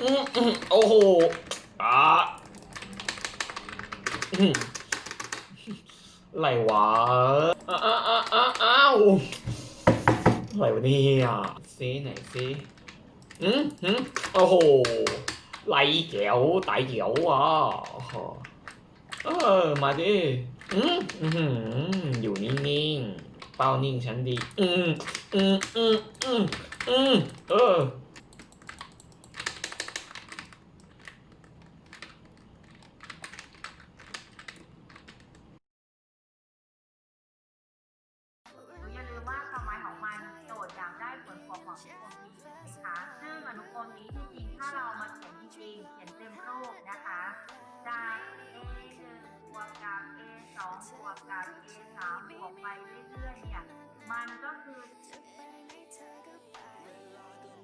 อืมอืมโอ้โหอ่าอืมอะไรวะอ้าวอ้าวอ้าวอ้าอ้าวอะไรวะเนี่ยซีไหนซีอืมอืมโอ้โหไหลเขียวไตเขียวอะเออ มาดิอืมอืมอยู่นิ่งๆ เป้านิ่งฉันดี อืมอืมอืมอืมอืมเออ คนนี้ที่จริงถ้าเรามาเขียนจริงๆเขียนเต็มรูปนะคะ จาก a 1 บวกกับ a 2 บวกกับ a 3 บวกไปเรื่อยๆเนี่ยมันก็คือ